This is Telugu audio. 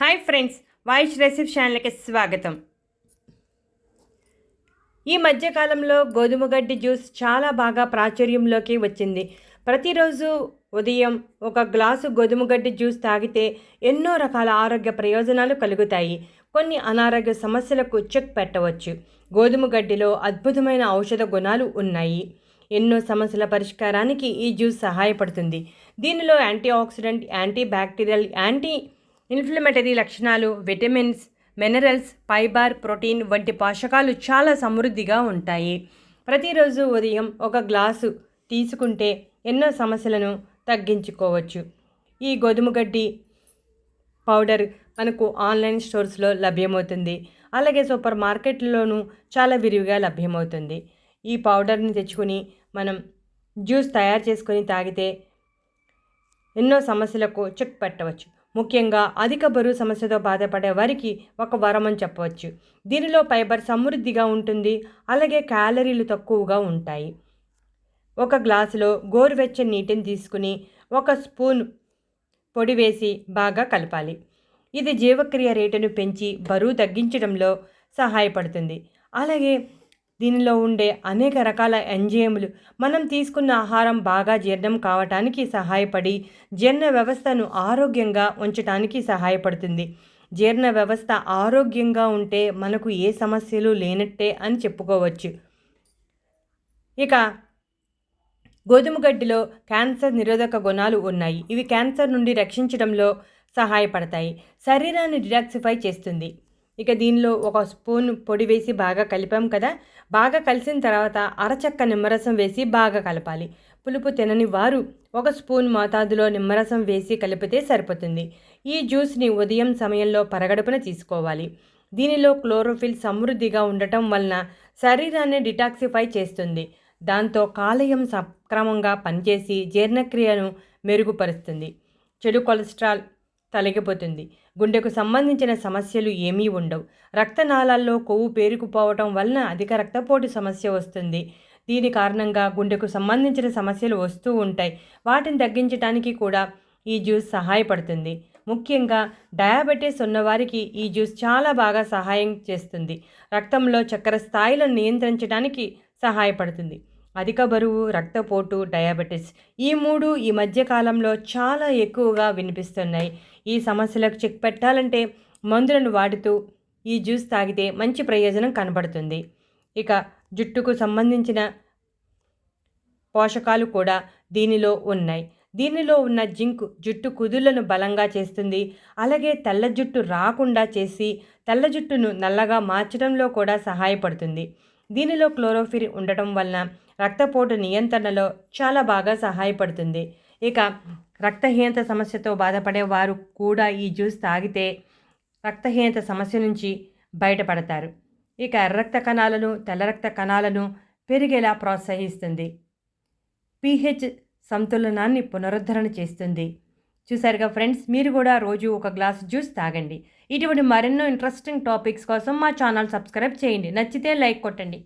హాయ్ ఫ్రెండ్స్ వాయిస్ రెసిప్ ఛానల్కి స్వాగతం. ఈ మధ్యకాలంలో గోధుమ గడ్డి జ్యూస్ చాలా బాగా ప్రాచుర్యంలోకి వచ్చింది. ప్రతిరోజు ఉదయం ఒక గ్లాసు గోధుమ గడ్డి జ్యూస్ తాగితే ఎన్నో రకాల ఆరోగ్య ప్రయోజనాలు కలుగుతాయి. కొన్ని అనారోగ్య సమస్యలకు చెక్ పెట్టవచ్చు. గోధుమ గడ్డిలో అద్భుతమైన ఔషధ గుణాలు ఉన్నాయి. ఎన్నో సమస్యల పరిష్కారానికి ఈ జ్యూస్ సహాయపడుతుంది. దీనిలో antioxidant antibacterial anti inflammatory లక్షణాలు విటమిన్స్ మినరల్స్ ఫైబర్ ప్రోటీన్ వంటి పోషకాలు చాలా సమృద్ధిగా ఉంటాయి. ప్రతిరోజు ఉదయం ఒక గ్లాసు తీసుకుంటే ఎన్నో సమస్యలను తగ్గించుకోవచ్చు. ఈ గోధుమ గడ్డి పౌడర్ మనకు ఆన్లైన్ స్టోర్స్లో లభ్యమవుతుంది. అలాగే సూపర్ మార్కెట్లోనూ చాలా విరివిగా లభ్యమవుతుంది. ఈ పౌడర్ని తెచ్చుకొని మనం జ్యూస్ తయారు చేసుకొని తాగితే ఎన్నో సమస్యలకు చెక్ పెట్టవచ్చు. ముఖ్యంగా అధిక బరువు సమస్యతో బాధపడే వారికి ఒక వరం అని చెప్పవచ్చు. దీనిలో ఫైబర్ సమృద్ధిగా ఉంటుంది. అలాగే క్యాలరీలు తక్కువగా ఉంటాయి. ఒక గ్లాసులో గోరువెచ్చని నీటిని తీసుకుని ఒక స్పూన్ పొడి వేసి బాగా కలపాలి. ఇది జీవక్రియ రేటును పెంచి బరువు తగ్గించడంలో సహాయపడుతుంది. అలాగే దీనిలో ఉండే అనేక రకాల ఎంజైములు. మనం తీసుకున్న ఆహారం బాగా జీర్ణం కావటానికి సహాయపడి జీర్ణ వ్యవస్థను ఆరోగ్యంగా ఉంచటానికి సహాయపడుతుంది. జీర్ణ వ్యవస్థ ఆరోగ్యంగా ఉంటే మనకు ఏ సమస్యలు లేనట్టే అని చెప్పుకోవచ్చు. ఇక గోధుమ గడ్డిలో క్యాన్సర్ నిరోధక గుణాలు ఉన్నాయి. ఇవి క్యాన్సర్ నుండి రక్షించడంలో సహాయపడతాయి. శరీరాన్ని డిటాక్సిఫై చేస్తుంది. ఇక దీనిలో ఒక స్పూన్ పొడి వేసి బాగా కలిపాం కదా. బాగా కలిసిన తర్వాత అరచక్క నిమ్మరసం వేసి బాగా కలపాలి. పులుపు తినని వారు ఒక స్పూన్ మోతాదులో నిమ్మరసం వేసి కలిపితే సరిపోతుంది. ఈ జ్యూస్ని ఉదయం సమయంలో పరగడుపున తీసుకోవాలి. దీనిలో క్లోరోఫిల్ సమృద్ధిగా ఉండటం వలన శరీరాన్ని డిటాక్సిఫై చేస్తుంది. దాంతో కాలేయం సక్రమంగా పనిచేసి జీర్ణక్రియను మెరుగుపరుస్తుంది. చెడు కొలెస్ట్రాల్ తొలగిపోతుంది. గుండెకు సంబంధించిన సమస్యలు ఏమీ ఉండవు. రక్తనాళాల్లో కొవ్వు పేరుకుపోవటం వలన అధిక రక్తపోటు సమస్య వస్తుంది. దీని కారణంగా గుండెకు సంబంధించిన సమస్యలు వస్తూ ఉంటాయి. వాటిని తగ్గించడానికి కూడా ఈ జ్యూస్ సహాయపడుతుంది. ముఖ్యంగా డయాబెటీస్ ఉన్నవారికి ఈ జ్యూస్ చాలా బాగా సహాయం చేస్తుంది. రక్తంలో చక్కెర స్థాయిలను నియంత్రించడానికి సహాయపడుతుంది. అధిక బరువు రక్తపోటు డయాబెటీస్ ఈ మూడు ఈ మధ్య కాలంలో చాలా ఎక్కువగా వినిపిస్తున్నాయి. ఈ సమస్యలకు చెక్ పెట్టాలంటే మందులను వాడుతూ ఈ జ్యూస్ తాగితే మంచి ప్రయోజనం కనబడుతుంది. ఇక జుట్టుకు సంబంధించిన పోషకాలు కూడా దీనిలో ఉన్నాయి. దీనిలో ఉన్న జింక్ జుట్టు కుదుళ్ళను బలంగా చేస్తుంది. అలాగే తెల్ల జుట్టు రాకుండా చేసి తెల్ల జుట్టును నల్లగా మార్చడంలో కూడా సహాయపడుతుంది. దీనిలో క్లోరోఫిర్ ఉండటం వలన రక్తపోటు నియంత్రణలో చాలా బాగా సహాయపడుతుంది. ఇక రక్తహీనత సమస్యతో బాధపడే వారు కూడా ఈ జ్యూస్ తాగితే రక్తహీనత సమస్య నుంచి బయటపడతారు. ఇక ఎర్రక్త కణాలను తెల్ల రక్త కణాలను పెరిగేలా ప్రోత్సహిస్తుంది. పీహెచ్ సంతులనాన్ని పునరుద్ధరణ చేస్తుంది. చూసారుగా ఫ్రెండ్స్ మీరు కూడా రోజు ఒక గ్లాస్ జ్యూస్ తాగండి. ఇటువంటి మరెన్నో ఇంట్రెస్టింగ్ టాపిక్స్ కోసం మా ఛానల్ సబ్స్క్రైబ్ చేయండి. నచ్చితే లైక్ కొట్టండి.